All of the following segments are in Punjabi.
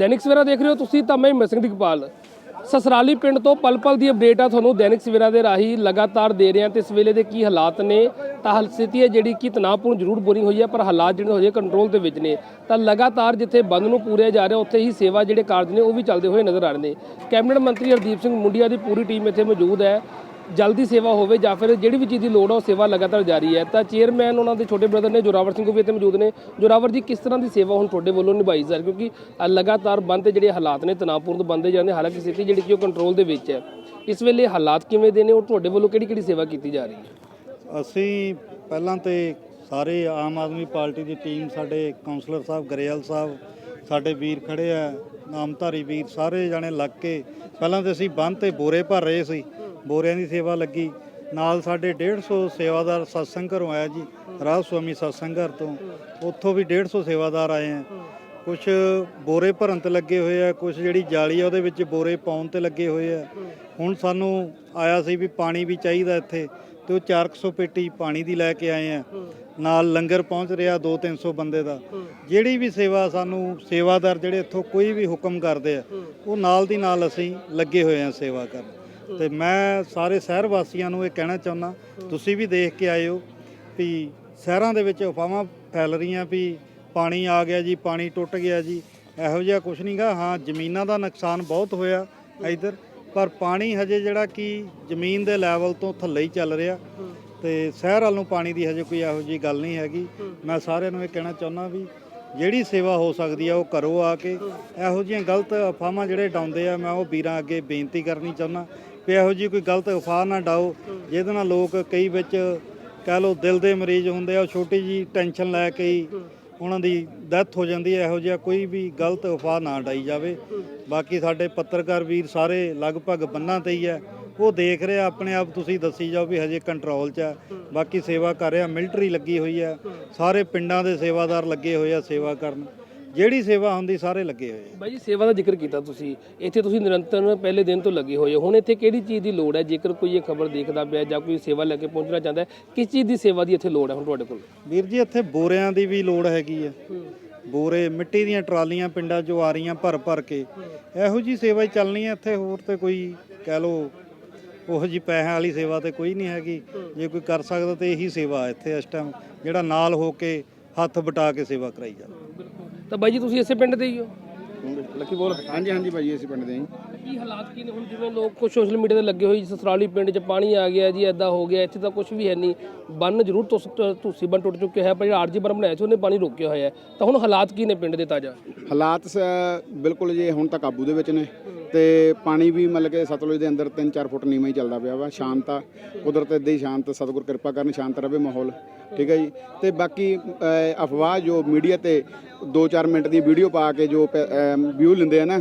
ਦੈਨਿਕ ਸਵੇਰਾ ਦੇਖ ਰਹੇ ਹੋ ਤੁਸੀਂ ਤਾਂ ਮੈਂ ਮਿਸਿੰਗ ਦਿਗਪਾਲ ਸਸਰਾਲੀ ਪਿੰਡ ਤੋਂ ਪਲ ਪਲ ਦੀ ਅਪਡੇਟ ਆ ਤੁਹਾਨੂੰ ਦੈਨਿਕ ਸਵੇਰਾ ਦੇ ਰਾਹੀਂ ਲਗਾਤਾਰ ਦੇ ਰਹੇ ਹਾਂ ਤੇ ਇਸ ਵੇਲੇ ਦੇ ਕੀ ਹਾਲਾਤ ਨੇ, ਤਾਂ ਹਾਲ ਸਥਿਤੀ ਹੈ ਜਿਹੜੀ ਕਿ ਤਣਾਅਪੂਰਨ ਜ਼ਰੂਰ ਬਣੀ ਹੋਈ ਹੈ, ਪਰ ਹਾਲਾਤ ਜਿਹੜੇ ਹੋਏ ਕੰਟਰੋਲ ਦੇ ਵਿੱਚ ਨੇ, ਤਾਂ ਲਗਾਤਾਰ ਜਿੱਥੇ ਬੰਦ ਨੂੰ ਪੂਰਿਆ ਜਾ ਰਿਹਾ, ਉੱਥੇ ਹੀ ਸੇਵਾ ਜਿਹੜੇ ਕਾਰਜ ਨੇ ਉਹ ਵੀ ਚੱਲਦੇ ਹੋਏ ਨਜ਼ਰ ਆ ਰਹੇ ਨੇ। ਕੈਬਨਿਟ ਮੰਤਰੀ ਹਰਦੀਪ ਸਿੰਘ ਮੁੰਡੀਆ ਦੀ ਪੂਰੀ ਟੀਮ ਇੱਥੇ ਮੌਜੂਦ ਹੈ। ਜਲਦੀ ਸੇਵਾ ਹੋਵੇ ਜਾਂ ਫਿਰ ਜਿਹੜੀ ਵੀ ਚੀਜ਼ ਦੀ ਲੋੜ ਆ, ਉਹ ਸੇਵਾ ਲਗਾਤਾਰ ਜਾਰੀ ਹੈ। ਤਾਂ ਚੇਅਰਮੈਨ ਉਹਨਾਂ ਦੇ ਛੋਟੇ ਬ੍ਰਦਰ ਨੇ ਜੋਰਾਵਰ ਸਿੰਘ ਵੀ ਇੱਥੇ ਮੌਜੂਦ ਨੇ। ਜੋਰਾਵਰ ਜੀ, ਕਿਸ ਤਰ੍ਹਾਂ ਦੀ ਸੇਵਾ ਹੁਣ ਤੁਹਾਡੇ ਵੱਲੋਂ ਨਿਭਾਈ ਜਾ ਰਹੀ? ਕਿਉਂਕਿ ਲਗਾਤਾਰ ਬੰਦ ਤੇ ਜਿਹੜੇ ਹਾਲਾਤ ਨੇ, ਤਣਾਅਪੂਰਨ ਬੰਦੇ ਜਾਂਦੇ, ਹਾਲਾਂਕਿ ਸਥਿਤੀ ਜਿਹੜੀ ਕਿ ਉਹ ਕੰਟਰੋਲ ਦੇ ਵਿੱਚ ਹੈ। ਇਸ ਵੇਲੇ ਹਾਲਾਤ ਕਿਵੇਂ ਦੇ ਨੇ ਔਰ ਤੁਹਾਡੇ ਵੱਲੋਂ ਕਿਹੜੀ ਕਿਹੜੀ ਸੇਵਾ ਕੀਤੀ ਜਾ ਰਹੀ ਹੈ? ਅਸੀਂ ਪਹਿਲਾਂ ਤੇ ਸਾਰੇ ਆਮ ਆਦਮੀ ਪਾਰਟੀ ਦੀ ਟੀਮ, ਸਾਡੇ ਕਾਉਂਸਲਰ ਸਾਹਿਬ, ਗਰੇਵਾਲ ਸਾਹਿਬ, ਸਾਡੇ ਵੀਰ ਖੜੇ ਆ, ਨਾਮਧਾਰੀ ਵੀਰ, ਸਾਰੇ ਜਾਣੇ ਲੱਗ ਕੇ, ਪਹਿਲਾਂ ਤੇ ਅਸੀਂ ਬੰਦ ਤੇ ਬੋਰੇ ਭਰ ਰਹੇ ਸੀ। ਬੋਰਿਆਂ ਦੀ ਸੇਵਾ ਲੱਗੀ। ਨਾਲ ਸਾਡੇ 150 ਸੇਵਾਦਾਰ ਸਤਸੰਗ ਘਰੋਂ ਆਇਆ ਜੀ ਰਾਜ ਸੁਆਮੀ ਸਤਸੰਗ ਘਰ ਤੋਂ। ਉੱਥੋਂ ਵੀ 150 ਸੇਵਾਦਾਰ ਆਏ ਆ ਕੁਝ ਬੋਰੇ ਭਰਨ ਤੇ ਲੱਗੇ ਹੋਏ ਆ ਕੁਝ ਜਿਹੜੀ ਜਾਲੀ ਆ, ਉਹਦੇ ਵਿੱਚ ਬੋਰੇ ਪਾਉਣ ਤੇ ਲੱਗੇ ਹੋਏ ਆ। ਹੁਣ ਸਾਨੂੰ ਆਇਆ ਸੀ ਵੀ ਪਾਣੀ ਵੀ ਚਾਹੀਦਾ ਇੱਥੇ, ਤੇ ਉਹ 400 ਪੇਟੀ ਪਾਣੀ ਦੀ ਲੈ ਕੇ ਆਏ ਆ ਨਾਲ ਲੰਗਰ ਪਹੁੰਚ ਰਿਹਾ 2-300 ਬੰਦੇ ਦਾ। ਜਿਹੜੀ ਵੀ ਸੇਵਾ ਸਾਨੂੰ ਸੇਵਾਦਾਰ ਜਿਹੜੇ ਇੱਥੋਂ ਕੋਈ ਵੀ ਹੁਕਮ ਕਰਦੇ ਆ, ਉਹ ਨਾਲ ਦੀ ਨਾਲ ਅਸੀਂ ਲੱਗੇ ਹੋਏ ਆ ਸੇਵਾ ਕਰਨ। ਤੇ ਮੈਂ ਸਾਰੇ ਸ਼ਹਿਰ ਵਾਸੀਆਂ ਨੂੰ ਇਹ ਕਹਿਣਾ ਚਾਹੁੰਦਾ, ਤੁਸੀਂ ਵੀ ਦੇਖ ਕੇ ਆਇਓ ਵੀ ਸ਼ਹਿਰਾਂ ਦੇ ਵਿੱਚ ਅਫਵਾਹਾਂ ਫੈਲ ਰਹੀਆਂ ਵੀ ਪਾਣੀ ਆ ਗਿਆ ਜੀ, ਪਾਣੀ ਟੁੱਟ ਗਿਆ ਜੀ, ਇਹੋ ਜਿਹਾ ਕੁਝ ਨਹੀਂਗਾ ਹਾਂ, ਜ਼ਮੀਨਾਂ ਦਾ ਨੁਕਸਾਨ ਬਹੁਤ ਹੋਇਆ ਇਧਰ, ਪਰ ਪਾਣੀ ਹਜੇ ਜਿਹੜਾ ਕਿ ਜ਼ਮੀਨ ਦੇ ਲੈਵਲ ਤੋਂ ਥੱਲੇ ਹੀ ਚੱਲ ਰਿਹਾ ਤੇ ਸ਼ਹਿਰ ਵੱਲ ਨੂੰ ਪਾਣੀ ਦੀ ਹਜੇ ਕੋਈ ਇਹੋ ਜਿਹੀ ਗੱਲ ਨਹੀਂ ਹੈਗੀ। ਮੈਂ ਸਾਰਿਆਂ ਨੂੰ ਇਹ ਕਹਿਣਾ ਚਾਹੁੰਦਾ ਵੀ ਜਿਹੜੀ ਸੇਵਾ ਹੋ ਸਕਦੀ ਆ, ਉਹ ਕਰੋ ਆ ਕੇ। ਇਹੋ ਜਿਹੀਆਂ ਗਲਤ ਅਫਵਾਹਾਂ ਜਿਹੜੇ ਡਾਉਂਦੇ ਆ, ਮੈਂ ਉਹ ਵੀਰਾਂ ਅੱਗੇ ਬੇਨਤੀ ਕਰਨੀ ਚਾਹੁੰਦਾ ਵੀ ਇਹੋ ਜਿਹੀ ਕੋਈ ਗਲਤ ਅਫਵਾਹ ਨਾ ਡਾਓ, ਜਿਹਦੇ ਨਾਲ ਲੋਕ ਕਈ ਵਿੱਚ ਕਹਿ ਲਓ ਦਿਲ ਦੇ ਮਰੀਜ਼ ਹੁੰਦੇ ਆ, ਉਹ ਛੋਟੀ ਜੀ ਟੈਨਸ਼ਨ ਲੈ ਕੇ ਹੀ ਉਹਨਾਂ ਦੀ ਡੈਥ ਹੋ ਜਾਂਦੀ ਹੈ ਇਹੋ ਜਿਹਾ ਕੋਈ ਵੀ ਗਲਤ ਅਫਵਾਹ ਨਾ ਡਾਈ ਜਾਵੇ। ਬਾਕੀ ਸਾਡੇ ਪੱਤਰਕਾਰ ਵੀਰ ਸਾਰੇ ਲਗਭਗ ਬੰਨਾਂ ਤੇ ਹੀ ਹੈ ਉਹ ਦੇਖ ਰਿਹਾ ਆਪਣੇ ਆਪ ਤੁਸੀਂ ਦੱਸੀ ਜਾਓ ਵੀ ਹਜੇ ਕੰਟਰੋਲ 'ਚ ਹੈ ਬਾਕੀ ਸੇਵਾ ਕਰ ਰਿਹਾ, ਮਿਲਟਰੀ ਲੱਗੀ ਹੋਈ ਹੈ ਸਾਰੇ ਪਿੰਡਾਂ ਦੇ ਸੇਵਾਦਾਰ ਲੱਗੇ ਹੋਏ ਆ ਸੇਵਾ ਕਰਨ। ਜਿਹੜੀ ਸੇਵਾ ਹੁੰਦੀ ਸਾਰੇ ਲੱਗੇ ਹੋਏ ਆ। ਬਾਈ ਜੀ ਸੇਵਾ ਦਾ ਜ਼ਿਕਰ ਕੀਤਾ ਤੁਸੀਂ। ਇੱਥੇ ਤੁਸੀਂ ਨਿਰੰਤਰ ਪਹਿਲੇ ਦਿਨ ਤੋਂ ਲੱਗੇ ਹੋਏ ਹੋ। ਹੁਣ ਇੱਥੇ ਕਿਹੜੀ ਚੀਜ਼ ਦੀ ਲੋੜ ਹੈ? ਜੇਕਰ ਕੋਈ ਇਹ ਖਬਰ ਦੇਖਦਾ ਪਿਆ ਜਾਂ ਕੋਈ ਸੇਵਾ ਲੈ ਕੇ ਪਹੁੰਚਣਾ ਚਾਹੁੰਦਾ ਹੈ ਕਿਸ ਚੀਜ਼ ਦੀ ਸੇਵਾ ਦੀ ਇੱਥੇ ਲੋੜ ਹੈ ਹੁਣ ਤੁਹਾਡੇ ਕੋਲ? ਵੀਰ ਜੀ ਇੱਥੇ ਬੋਰਿਆਂ ਦੀ ਵੀ ਲੋੜ ਹੈਗੀ ਹੈ। ਬੋਰੇ ਮਿੱਟੀ ਦੀਆਂ ਟਰਾਲੀਆਂ ਪਿੰਡਾਂ 'ਚੋਂ ਆ ਰਹੀਆਂ ਭਰ ਭਰ ਕੇ। ਇਹੋ ਜੀ ਸੇਵਾ ਹੀ ਚੱਲਣੀ ਹੈ। ਇੱਥੇ ਹੋਰ ਤੇ ਕੋਈ ਕਹਿ ਲੋ ਉਹੋ ਜੀ ਪੈਸਿਆਂ ਵਾਲੀ ਸੇਵਾ ਤੇ ਕੋਈ ਨਹੀਂ ਹੈਗੀ। ਜੇ ਕੋਈ ਕਰ ਸਕਦਾ ਤੇ ਇਹੀ ਸੇਵਾ ਹੈ ਇੱਥੇ ਇਸ ਟਾਈਮ ਜਿਹੜਾ ਨਾਲ ਹੋ ਕੇ ਹੱਥ ਬਟਾ ਕੇ ਸੇਵਾ ਕਰਾਈ ਜਾਵੇ। ਤਾਂ ਬਾਈ ਜੀ ਤੁਸੀਂ ਇਸੇ ਪਿੰਡ ਦੇ ਹੀ ਹੋ? ਲੱਕੀ ਬੋਲ। ਹਾਂਜੀ ਹਾਂਜੀ ਭਾਜੀ ਅਸੀਂ ਪਿੰਡ ਦੇ ਹਾਂ। ਕੀ ਹਾਲਾਤ ਕੀ ਨੇ ਹੁਣ ਜਿਵੇਂ ਲੋਕ ਕੁਝ ਸੋਸ਼ਲ ਮੀਡੀਆ ਤੇ ਲੱਗੇ ਹੋਏ ਜੀ ਸਸਰਾਲੀ ਪਿੰਡ 'ਚ ਪਾਣੀ ਆ ਗਿਆ ਜੀ ਐਦਾਂ ਹੋ ਗਿਆ ਇੱਥੇ ਤਾਂ ਕੁਝ ਵੀ ਹੈ ਨਹੀਂ। ਬੰਨ ਜ਼ਰੂਰ ਤੁਸ ਤੁਸੀਂ ਬੰਨ ਟੁੱਟ ਚੁੱਕਿਆ ਹੈ ਪਰ ਜਿਹੜਾ ਆਰਜੀ ਬੰਨ ਬਣਾਇਆ ਸੀ ਉਹਨੇ ਪਾਣੀ ਰੋਕਿਆ ਹੋਇਆ ਹੈ। ਤਾਂ ਹੁਣ ਹਾਲਾਤ ਕੀ ਨੇ ਪਿੰਡ ਦੇ ਤਾਜ਼ਾ? ਹਾਲਾਤ ਸ- ਬਿਲਕੁਲ ਜੀ ਹੁਣ ਤਾਂ ਕਾਬੂ ਦੇ ਵਿੱਚ ਨੇ। ਤੇ ਪਾਣੀ ਵੀ ਮਤਲਬ ਕਿ ਸਤਲੁਜ ਦੇ ਅੰਦਰ 3-4 ਫੁੱਟ ਨੀਵਾਂ ਹੀ ਚੱਲਦਾ ਪਿਆ ਵਾ ਸ਼ਾਂਤ ਆ। ਕੁਦਰਤ ਇਦਾਂ ਹੀ ਸ਼ਾਂਤ ਸਤਿਗੁਰ ਕਿਰਪਾ ਕਰਨ ਸ਼ਾਂਤ ਰਵੇ ਮਾਹੌਲ। ਠੀਕ ਹੈ ਜੀ? ਤੇ ਬਾਕੀ ਅਫਵਾਹ ਜੋ ਮੀਡੀਆ ਤੇ 2-4 ਮਿੰਟ ਦੀ ਵੀਡੀਓ ਪਾ ਕੇ ਜੋ ਵਿਊ ਲੈਂਦੇ ਆ ਨਾ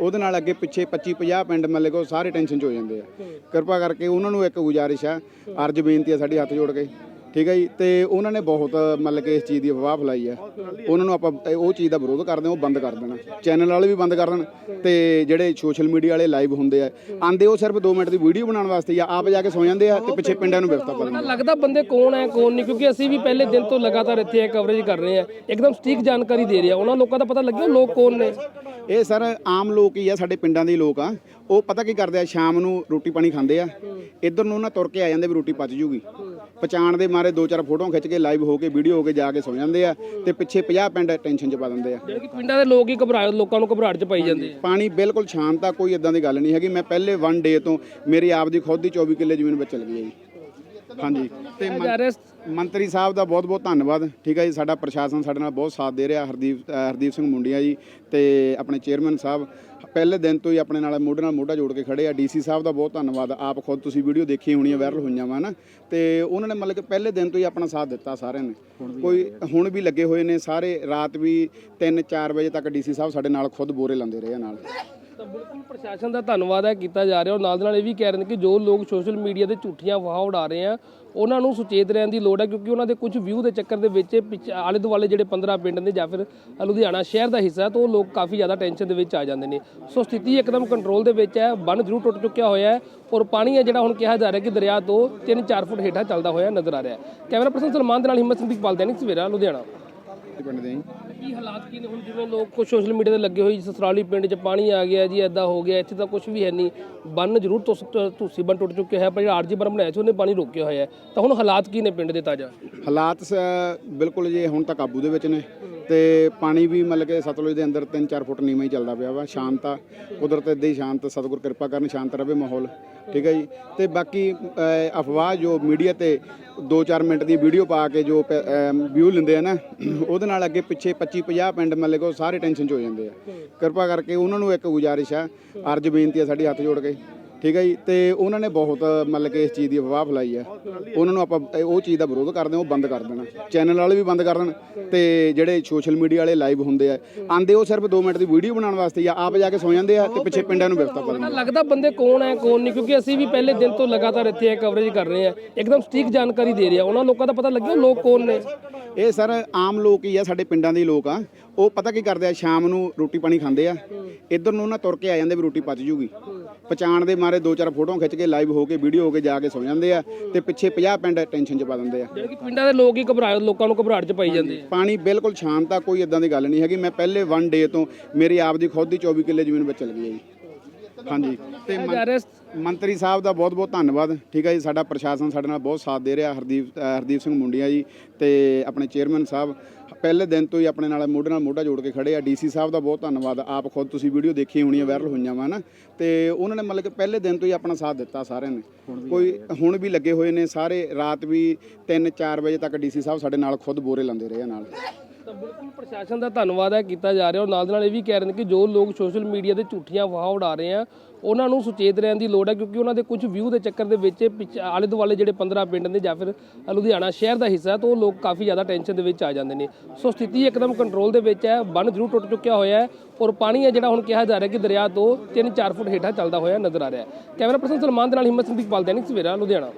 ਉਹਦੇ ਨਾਲ ਅੱਗੇ ਪਿੱਛੇ 25-50 ਪਿੰਡ ਮਤਲਬ ਕਿ ਸਾਰੇ ਟੈਨਸ਼ਨ 'ਚ ਹੋ ਜਾਂਦੇ ਆ। ਕਿਰਪਾ ਕਰਕੇ ਉਹਨਾਂ ਨੂੰ ਇੱਕ ਗੁਜ਼ਾਰਿਸ਼ ਆ। ਅਰਜ ਬੇਨਤੀ ਆ ਸਾਡੀ ਹੱਥ ਜੋੜ ਕੇ। ਠੀਕ ਹੈ ਜੀ? ਤੇ ਉਹਨਾਂ ਨੇ ਬਹੁਤ ਮਤਲਬ ਕਿ ਇਸ ਚੀਜ਼ ਦੀ ਅਫਵਾਹ ਫੈਲਾਈ ਹੈ। ਉਹਨਾਂ ਨੂੰ ਆਪਾਂ ਇਹ- ਉਹ ਚੀਜ਼ ਦਾ ਵਿਰੋਧ ਕਰਦੇ ਹਾਂ ਉਹ ਬੰਦ ਕਰ ਦੇਣਾ। ਚੈਨਲ ਵਾਲੇ ਵੀ ਬੰਦ ਕਰ ਦੇਣ ਤੇ ਜਿਹੜੇ ਸੋਸ਼ਲ ਮੀਡੀਆ ਵਾਲੇ ਲਾਈਵ ਹੁੰਦੇ ਆ ਆਂਦੇ ਉਹ ਸਿਰਫ 2 ਮਿੰਟ ਦੀ ਵੀਡੀਓ ਬਣਾਉਣ ਵਾਸਤੇ ਜਾਂ ਆਪ ਜਾ ਕੇ ਸੌ ਜਾਂਦੇ ਆ ਤੇ ਪਿੱਛੇ ਪਿੰਡਾਂ ਨੂੰ ਵਿਵਸਥਾ ਕਰਦੇ ਪਤਾ ਲੱਗਦਾ ਬੰਦੇ ਕੌਣ ਹੈ ਕੌਣ ਨਹੀਂ? ਕਿਉਂਕਿ ਅਸੀਂ ਵੀ ਪਹਿਲੇ ਦਿਨ ਤੋਂ ਲਗਾਤਾਰ ਇੱਥੇ ਕਵਰੇਜ ਕਰ ਰਹੇ ਹਾਂ। ਇੱਕਦਮ ਸਟੀਕ ਜਾਣਕਾਰੀ ਦੇ ਰਹੇ ਹਾਂ। ਉਹਨਾਂ ਲੋਕਾਂ ਦਾ ਪਤਾ ਲੱਗਿਆ ਉਹ ਲੋਕ ਕੌਣ ਨੇ? ਇਹ ਸਰ ਆਮ ਲੋਕ ਹੀ ਆ ਸਾਡੇ ਪਿੰਡਾਂ ਦੇ ਲੋਕ ਆ। ਉਹ ਪਤਾ ਕੀ ਕਰਦੇ ਆ ਸ਼ਾਮ ਨੂੰ ਰੋਟੀ ਪਾਣੀ ਖਾਂਦੇ ਆ। ਇੱਧਰ ਨੂੰ ਨਾ ਤੁਰ ਕੇ ਆ ਜਾਂਦੇ ਵੀ ਰੋਟੀ ਪਚ ਜੂਗੀ। ਪਛਾਣ ਦੇ ਮਾਰੇ ਦੋ ਚਾਰ ਫੋਟੋਆਂ ਖਿੱਚ ਕੇ ਲਾਈਵ ਹੋ ਕੇ ਵੀਡੀਓ ਹੋ ਕੇ ਜਾ ਕੇ ਸੌ ਜਾਂਦੇ ਆ ਤੇ ਪਿੱਛੇ 50 ਪਿੰਡ ਟੈਨਸ਼ਨ 'ਚ ਪਾ ਦਿੰਦੇ ਆ। ਜਿਹੜੇ ਕਿ ਪਿੰਡਾਂ ਦੇ ਲੋਕ ਹੀ ਘਬਰਾ ਲੋਕਾਂ ਨੂੰ ਘਬਰਾਹਟ ਚ ਪਾਈ ਜਾਂਦੇ ਆ। ਪਾਣੀ ਬਿਲਕੁਲ ਸ਼ਾਂਤ ਆ ਕੋਈ ਇਦਾਂ ਦੀ ਗੱਲ ਨਹੀਂ ਹੈਗੀ। ਮੈਂ ਪਹਿਲੇ ਵਨ ਡੇ ਤੋਂ ਮੇਰੀ ਆਪ ਦੀ ਖੁਦ ਦੀ 24 ਕਿੱਲੇ ਜ਼ਮੀਨ ਵਿੱਚ ਚਲ ਗਈ ਹੈ ਜੀ ਹਾਂਜੀ। ਤੇ ਮੰ- ਮੰਤਰੀ ਸਾਹਿਬ ਦਾ ਬਹੁਤ ਬਹੁਤ ਧੰਨਵਾਦ। ਠੀਕ ਹੈ ਜੀ ਸਾਡਾ ਪ੍ਰਸ਼ਾਸਨ ਸਾਡੇ ਨਾਲ ਬਹੁਤ ਸਾਥ ਦੇ ਰਿਹਾ ਹਰਦੀਪ ਅ, ਹਰਦੀਪ ਸਿੰਘ ਮੁੰਡੀਆ ਜੀ ਤੇ ਆਪਣੇ ਚੇਅਰਮੈਨ ਸਾਹਿਬ। ਪਹਿਲੇ ਦਿਨ ਤੋਂ ਹੀ ਆਪਣੇ ਨਾਲ ਮੋਢੇ ਨਾਲ ਮੋਢਾ ਜੋੜ ਕੇ ਖੜੇ ਆ। ਡੀਸੀ ਸਾਹਿਬ ਦਾ ਬਹੁਤ ਧੰਨਵਾਦ। ਆਪ ਖੁਦ ਤੁਸੀਂ ਵੀਡੀਓ ਦੇਖੀ ਹੋਣੀ ਹੈ ਵਾਇਰਲ ਹੋਈਆਂ ਵਾ ਨਾ। ਤੇ ਉਹਨਾਂ ਨੇ ਮਤਲਬ ਕਿ ਪਹਿਲੇ ਦਿਨ ਤੋਂ ਹੀ ਆਪਣਾ ਸਾਥ ਦਿੱਤਾ ਸਾਰਿਆਂ ਨੇ। ਕੋਈ ਹੁਣ ਵੀ ਲੱਗੇ ਹੋਏ ਨੇ। ਸਾਰੇ ਰਾਤ ਵੀ 3-4 ਵਜੇ ਤੱਕ ਡੀਸੀ ਸਾਹਿਬ ਸਾਡੇ ਨਾਲ ਖੁਦ ਬੋਰੇ ਲਾਉਂਦੇ ਰਹੇ ਆ ਨਾਲ। ਤਾਂ ਬਿਲਕੁਲ ਪ੍ਰਸ਼ਾਸਨ ਦਾ ਧੰਨਵਾਦ ਹੈ, ਕੀਤਾ ਜਾ ਰਿਹਾ। ਔਰ ਨਾਲ ਦੇ ਨਾਲ ਇਹ ਵੀ ਕਹਿ ਰਹੇ ਨੇ ਕਿ ਜੋ ਲੋਕ ਸੋਸ਼ਲ ਮੀਡੀਆ ਤੇ ਝੂਠੀਆਂ ਵਾਹ ਉਡਾ ਰਹੇ ਆ, ਉਹਨਾਂ ਨੂੰ ਸੁਚੇਤ ਰਹਿਣ ਦੀ ਲੋੜ ਹੈ, ਕਿਉਂਕਿ ਉਹਨਾਂ ਦੇ ਕੁਝ ਵਿਊ ਦੇ ਚੱਕਰ ਦੇ ਵਿੱਚ ਪਿੱਛੇ- ਆਲੇ ਦੁਆਲੇ ਜਿਹੜੇ 15 ਪਿੰਡ ਨੇ ਜਾਂ ਫਿਰ ਲੁਧਿਆਣਾ ਸ਼ਹਿਰ ਦਾ ਹਿੱਸਾ ਹੈ ਤਾਂ ਉਹ ਲੋਕ ਕਾਫੀ ਜ਼ਿਆਦਾ ਟੈਨਸ਼ਨ ਦੇ ਵਿੱਚ ਆ ਜਾਂਦੇ ਨੇ। ਸੋ ਸਥਿਤੀ ਇੱਕਦਮ ਕੰਟਰੋਲ ਦੇ ਵਿੱਚ ਹੈ, ਬੰਨ ਜ਼ਰੂਰ ਟੁੱਟ ਚੁੱਕਿਆ ਹੋਇਆ ਹੈ ਔਰ ਪਾਣੀ ਹੈ ਜਿਹੜਾ ਹੁਣ ਕਿਹਾ ਜਾ ਰਿਹਾ ਕਿ ਦਰਿਆ ਤੋਂ 3-4 ਫੁੱਟ ਹੇਠਾਂ ਚੱਲਦਾ ਹੋਇਆ ਨਜ਼ਰ ਆ ਰਿਹਾ ਹੈ। ਕੈਮਰਾ ਪਰਸਨ ਸਲਮਾਨ ਦੇ ਨਾਲ ਹਿੰਮਤ ਸਿੰਘ ਦੀਪਾਲ ਦੈਨਿਕ ਸਵੇਰਾ, ਲੁਧਿਆਣਾ। ਪਿੰਡ ਦੇ ਕੀ ਹਾਲਾਤ ਕੀ ਨੇ? ਹੁਣ ਜਿਵੇਂ ਲੋਕ ਕੁਝ ਸੋਸ਼ਲ ਮੀਡੀਆ ਤੇ ਲੱਗੇ ਹੋਏ ਸਸਰਾਲੀ ਪਿੰਡ 'ਚ ਪਾਣੀ ਆ ਗਿਆ ਜੀ ਐਦਾਂ ਹੋ ਗਿਆ, ਇੱਥੇ ਤਾਂ ਕੁਝ ਵੀ ਹੈ ਨਹੀਂ। ਬੰਨ ਜ਼ਰੂਰ ਤੁਸ ਤੁਸੀਂ ਬੰਨ ਟੁੱਟ ਚੁੱਕਿਆ ਹੈ ਪਰ ਜਿਹੜਾ ਆਰਜੀ ਬੰਨ ਬਣਾਇਆ ਸੀ, ਉਹਨੇ ਪਾਣੀ ਰੋਕਿਆ ਹੋਇਆ ਹੈ। ਤਾਂ ਹੁਣ ਹਾਲਾਤ ਕੀ ਨੇ ਪਿੰਡ ਦੇ ਤਾਜ਼ਾ? ਹਾਲਾਤ ਬਿਲਕੁਲ ਜੀ, ਹੁਣ ਤਾਂ ਕਾਬੂ ਦੇ ਵਿੱਚ ਨੇ। ਤੇ ਪਾਣੀ ਵੀ ਮਤਲਬ ਕਿ ਸਤਲੁਜ ਦੇ ਅੰਦਰ 3-4 ਫੁੱਟ ਨੀਵਾਂ ਹੀ ਚੱਲਦਾ ਪਿਆ ਵਾ, ਸ਼ਾਂਤ ਆ, ਕੁਦਰਤ ਇਦਾਂ ਹੀ ਸ਼ਾਂਤ, ਸਤਿਗੁਰ ਕਿਰਪਾ ਕਰਨ, ਸ਼ਾਂਤ ਰਵੇ ਮਾਹੌਲ, ਠੀਕ ਹੈ ਜੀ? ਤੇ ਬਾਕੀ ਅਫਵਾਹ ਜੋ ਮੀਡੀਆ ਤੇ 2-4 ਮਿੰਟ ਦੀ ਵੀਡੀਓ ਪਾ ਕੇ ਜੋ ਵਿਊ ਲੈਂਦੇ ਆ ਨਾ, ਉਹਦੇ ਨਾਲ ਅੱਗੇ ਪਿੱਛੇ 25-50 ਪਿੰਡ ਮਤਲਬ ਕਿ ਉਹ ਸਾਰੇ ਟੈਨਸ਼ਨ 'ਚ ਹੋ ਜਾਂਦੇ ਆ। ਕਿਰਪਾ ਕਰਕੇ ਉਹਨਾਂ ਨੂੰ ਇੱਕ ਗੁਜ਼ਾਰਿਸ਼ ਆ, ਅਰਜ ਬੇਨਤੀ ਆ ਸਾਡੀ ਹੱਥ ਜੋੜ ਕੇ। ਠੀਕ ਹੈ ਜੀ? ਤੇ ਉਹਨਾਂ ਨੇ ਬਹੁਤ ਮਤਲਬ ਕਿ ਇਸ ਚੀਜ਼ ਦੀ ਅਫਵਾਹ ਫੈਲਾਈ ਹੈ। ਉਹਨਾਂ ਨੂੰ ਆਪਾਂ ਇਹ- ਉਹ ਚੀਜ਼ ਦਾ ਵਿਰੋਧ ਕਰਦੇ ਹਾਂ ਉਹ ਬੰਦ ਕਰ ਦੇਣਾ। ਚੈਨਲ ਵਾਲੇ ਵੀ ਬੰਦ ਕਰ ਦੇਣ ਤੇ ਜਿਹੜੇ ਸੋਸ਼ਲ ਮੀਡੀਆ ਵਾਲੇ ਲਾਈਵ ਹੁੰਦੇ ਆ ਆਂਦੇ ਉਹ ਸਿਰਫ 2 ਮਿੰਟ ਦੀ ਵੀਡੀਓ ਬਣਾਉਣ ਵਾਸਤੇ ਜਾਂ ਆਪ ਜਾ ਕੇ ਸੌ ਜਾਂਦੇ ਆ ਤੇ ਪਿੱਛੇ ਪਿੰਡਾਂ ਨੂੰ ਵਿਵਸਥਾ ਪਾ ਦਿੰਦੇ ਪਤਾ ਲੱਗਦਾ ਬੰਦੇ ਕੌਣ ਹੈ ਕੌਣ ਨਹੀਂ ਕਿਉਂਕਿ ਅਸੀਂ ਵੀ ਪਹਿਲੇ ਦਿਨ ਤੋਂ ਲਗਾਤਾਰ ਇੱਥੇ ਕਵਰੇਜ ਕਰ ਰਹੇ ਹਾਂ। ਇੱਕਦਮ ਸਟੀਕ ਜਾਣਕਾਰੀ ਦੇ ਰਹੇ। ਹਾਂ ਉਹਨਾਂ ਲੋਕਾਂ ਦਾ ਪਤਾ ਲੱਗਿਆ ਲੋਕ ਕੌਣ ਨੇ? ਇਹ ਸਰ ਆਮ ਲੋਕ ਹੀ ਆ ਸਾਡੇ ਪਿੰਡਾਂ ਦੇ ਹੀ ਲੋਕ ਆ। ਉਹ ਪਤਾ ਕੀ ਕਰਦੇ ਆ ਸ਼ਾਮ ਨੂੰ ਰੋਟੀ ਪਾਣੀ ਖਾਂਦੇ ਆ। ਇੱਧਰ ਨੂੰ ਨਾ ਤੁਰ ਕੇ ਆ ਜਾਂਦੇ ਵੀ ਰੋਟੀ ਪਚ ਜੂਗੀ। ਪਛਾਣ ਦੇ ਮਾਰੇ ਦੋ ਚਾਰ ਫੋਟੋਆਂ ਖਿੱਚ ਕੇ ਲਾਈਵ ਹੋ ਕੇ ਵੀਡੀਓ ਹੋ ਕੇ ਜਾ ਕੇ ਸੌ ਜਾਂਦੇ ਆ ਤੇ ਪਿੱਛੇ 50 ਪਿੰਡ ਟੈਨਸ਼ਨ 'ਚ ਪਾ ਦਿੰਦੇ ਆ। ਜਿਹੜੇ ਕਿ ਪਿੰਡਾਂ ਦੇ ਲੋਕ ਹੀ ਘਬਰਾ ਲੋਕਾਂ ਨੂੰ ਘਬਰਾਹਟ ਚ ਪਾਈ ਜਾਂਦੇ ਆ। ਪਾਣੀ ਬਿਲਕੁਲ ਸ਼ਾਂਤ ਆ ਕੋਈ ਇਦਾਂ ਦੀ ਗੱਲ ਨਹੀਂ ਹੈਗੀ। ਮੈਂ ਪਹਿਲੇ ਵਨ ਡੇ ਤੋਂ ਮੇਰੀ ਆਪ ਦੀ ਖੁਦ ਦੀ 24 ਕਿੱਲੇ ਜ਼ਮੀਨ ਵਿੱਚ ਚਲ ਗਈ ਹੈ ਜੀ ਹਾਂਜੀ ਤੇ ਮੰਤਰੀ ਸਾਹਿਬ ਦਾ ਬਹੁਤ ਬਹੁਤ ਧੰਨਵਾਦ। ਠੀਕ ਹੈ ਜੀ ਸਾਡਾ ਪ੍ਰਸ਼ਾਸਨ ਸਾਡੇ ਨਾਲ ਬਹੁਤ ਸਾਥ ਦੇ ਰਿਹਾ ਹਰਦੀਪ ਹਰਦੀਪ ਸਿੰਘ ਮੁੰਡੀਆ ਜੀ ਤੇ ਆਪਣੇ ਚੇਅਰਮੈਨ ਸਾਹਿਬ। ਪਹਿਲੇ ਦਿਨ ਤੋਂ ਹੀ ਆਪਣੇ ਨਾਲ ਮੋਢੇ ਨਾਲ ਮੋਢਾ ਜੋੜ ਕੇ ਖੜੇ ਆ। ਡੀਸੀ ਸਾਹਿਬ ਦਾ ਬਹੁਤ ਧੰਨਵਾਦ। ਆਪ ਖੁਦ ਤੁਸੀਂ ਵੀਡੀਓ ਦੇਖੀ ਹੋਣੀ ਹੈ ਵਾਇਰਲ ਹੋਈਆਂ ਵਾ ਨਾ ਤੇ ਉਹਨਾਂ ਨੇ ਮਤਲਬ ਕਿ ਪਹਿਲੇ ਦਿਨ ਤੋਂ ਹੀ ਆਪਣਾ ਸਾਥ ਦਿੱਤਾ ਸਾਰਿਆਂ ਨੇ। ਕੋਈ ਹੁਣ ਵੀ ਲੱਗੇ ਹੋਏ ਨੇ। ਸਾਰੇ ਰਾਤ ਵੀ 3-4 ਵਜੇ ਤੱਕ ਡੀਸੀ ਸਾਹਿਬ ਸਾਡੇ ਨਾਲ ਖੁਦ ਬੋਰੇ ਲਾਉਂਦੇ ਰਹੇ ਆ ਨਾਲ। ਤਾਂ ਬਿਲਕੁਲ ਪ੍ਰਸ਼ਾਸਨ ਦਾ ਧੰਨਵਾਦ ਹੈ ਕੀਤਾ ਜਾ ਰਿਹਾ ਔਰ ਨਾਲ ਦੇ ਨਾਲ ਇਹ ਵੀ ਕਹਿ ਰਹੇ ਨੇ ਕਿ ਜੋ ਲੋਕ ਸੋਸ਼ਲ ਮੀਡੀਆ ਤੇ ਝੂਠੀਆਂ ਵਾਹ ਉਡਾ ਰਹੇ ਆ, ਉਹਨਾਂ ਨੂੰ ਸੁਚੇਤ ਰਹਿਣ ਦੀ ਲੋੜ ਹੈ ਕਿਉਂਕਿ ਉਹਨਾਂ ਦੇ ਕੁਝ ਵਿਊ ਦੇ ਚੱਕਰ ਦੇ ਵਿੱਚ ਪਿੱਛੇ- ਆਲੇ ਦੁਆਲੇ ਜਿਹੜੇ 15 ਪਿੰਡ ਨੇ ਜਾਂ ਫਿਰ ਲੁਧਿਆਣਾ ਸ਼ਹਿਰ ਦਾ ਹਿੱਸਾ ਹੈ, ਤਾਂ ਉਹ ਲੋਕ ਕਾਫੀ ਜ਼ਿਆਦਾ ਟੈਨਸ਼ਨ ਦੇ ਵਿੱਚ ਆ ਜਾਂਦੇ ਨੇ। ਸੋ ਸਥਿਤੀ ਇੱਕਦਮ ਕੰਟਰੋਲ ਦੇ ਵਿੱਚ ਹੈ, ਬੰਨ ਜ਼ਰੂਰ ਟੁੱਟ ਚੁੱਕਿਆ ਹੋਇਆ ਹੈ ਔਰ ਪਾਣੀ ਹੈ ਜਿਹੜਾ ਹੁਣ ਕਿਹਾ ਜਾ ਰਿਹਾ ਕਿ ਦਰਿਆ ਤੋਂ 3-4 ਫੁੱਟ ਹੇਠਾਂ ਚੱਲਦਾ ਹੋਇਆ ਨਜ਼ਰ ਆ ਰਿਹਾ ਹੈ। ਕੈਮਰਾ ਪਰਸਨ ਸਲਮਾਨ ਦੇ ਨਾਲ ਹਿੰਮਤ ਸਿੰਘ ਦੀਪਾਲ, ਦੈਨਿਕ ਸਵੇਰਾ, ਲੁਧਿਆਣਾ।